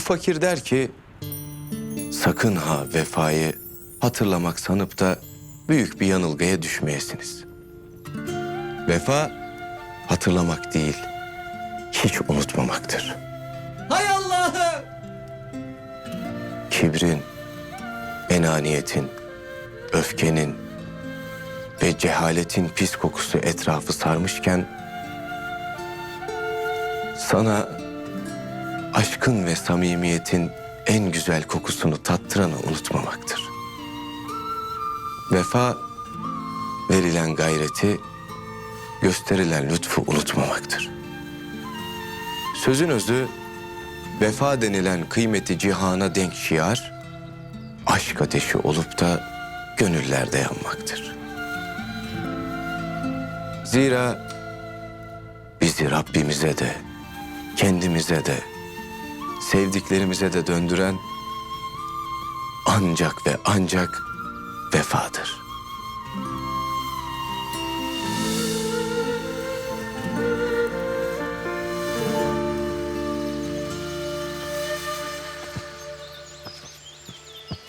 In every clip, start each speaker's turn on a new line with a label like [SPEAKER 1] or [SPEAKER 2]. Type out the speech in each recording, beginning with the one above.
[SPEAKER 1] fakir der ki, sakın ha vefayı hatırlamak sanıp da büyük bir yanılgıya düşmeyesiniz. Vefa hatırlamak değil, hiç unutmamaktır.
[SPEAKER 2] Hay Allah'ım!
[SPEAKER 1] Kibrin, enaniyetin, öfkenin ve cehaletin pis kokusu etrafı sarmışken sana aşkın ve samimiyetin en güzel kokusunu tattıranı unutmamaktır. Vefa verilen gayreti, gösterilen lütfu unutmamaktır. Sözün özü vefa denilen kıymeti cihana denk şiar, aşk ateşi olup da gönüllerde yanmaktır. Zira bizi Rabbimize de, kendimize de, sevdiklerimize de döndüren ancak ve ancak vefadır.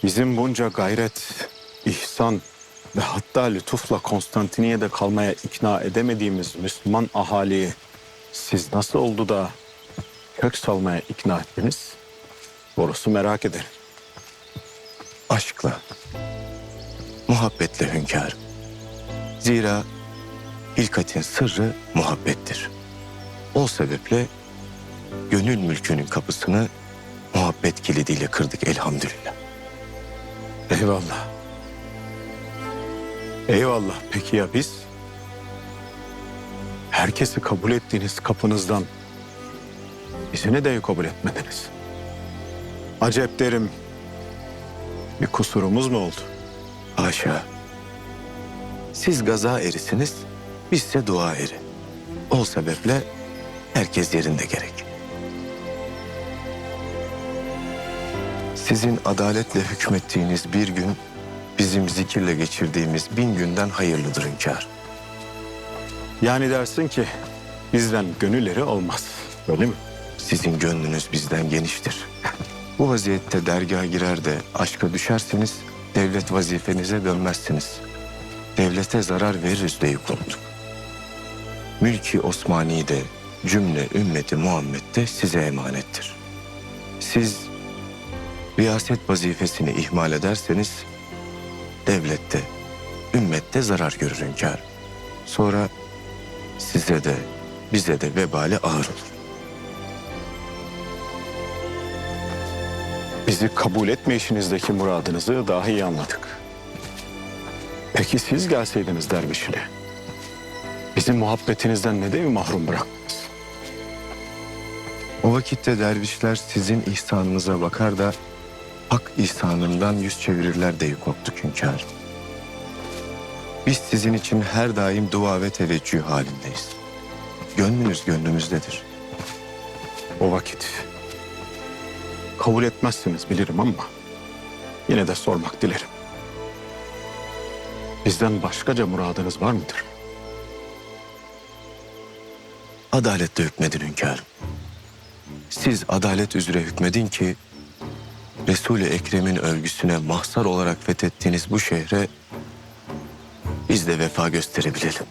[SPEAKER 3] Bizim bunca gayret, ihsan ve hatta lütufla Konstantiniye'de kalmaya ikna edemediğimiz Müslüman ahaliyi siz nasıl oldu da kök salmaya ikna ettiniz? Borusu merak ederim.
[SPEAKER 1] Aşkla, muhabbetle hünkârım. Zira hilkatin sırrı muhabbettir. O sebeple gönül mülkünün kapısını muhabbet kilidiyle kırdık elhamdülillah.
[SPEAKER 3] Eyvallah. Eyvallah. Peki ya biz? Herkesi kabul ettiğiniz kapınızdan bizi neden kabul etmediniz? Acep derim. Bir kusurumuz mu oldu?
[SPEAKER 1] Haşa. Siz gaza erisiniz, bizse dua eri. O sebeple herkes yerinde gerek. Sizin adaletle hükmettiğiniz bir gün, bizim zikirle geçirdiğimiz bin günden hayırlıdır hünkâr.
[SPEAKER 3] Yani dersin ki bizden gönülleri olmaz. Öyle mi?
[SPEAKER 1] Sizin gönlünüz bizden geniştir. Bu vaziyette dergaha girer de aşka düşerseniz devlet vazifenize dönmezsiniz. Devlete zarar veririz diye korktuk. Mülki Osmani de cümle ümmeti Muhammed de size emanettir. Siz riyaset vazifesini ihmal ederseniz devlette, ümmette zarar görür hünkâr. Sonra size de bize de vebali ağır olur.
[SPEAKER 3] Bizi kabul etme işinizdeki muradınızı daha iyi anladık. Peki siz gelseydiniz dervişine, bizim muhabbetinizden neden mahrum bıraktınız?
[SPEAKER 1] O vakitte dervişler sizin ihsanınıza bakar da hak ihsanından yüz çevirirler diye korktuk hünkâr. Biz sizin için her daim dua ve teveccüh halindeyiz. Gönlünüz gönlümüzdedir.
[SPEAKER 3] O vakit kabul etmezsiniz bilirim ama yine de sormak dilerim. Bizden başkaca muradınız var mıdır?
[SPEAKER 1] Adaletle hükmedin hünkârım. Siz adalet üzere hükmedin ki Resul-i Ekrem'in övgüsüne mahzar olarak fethettiğiniz bu şehre biz de vefa gösterebilelim.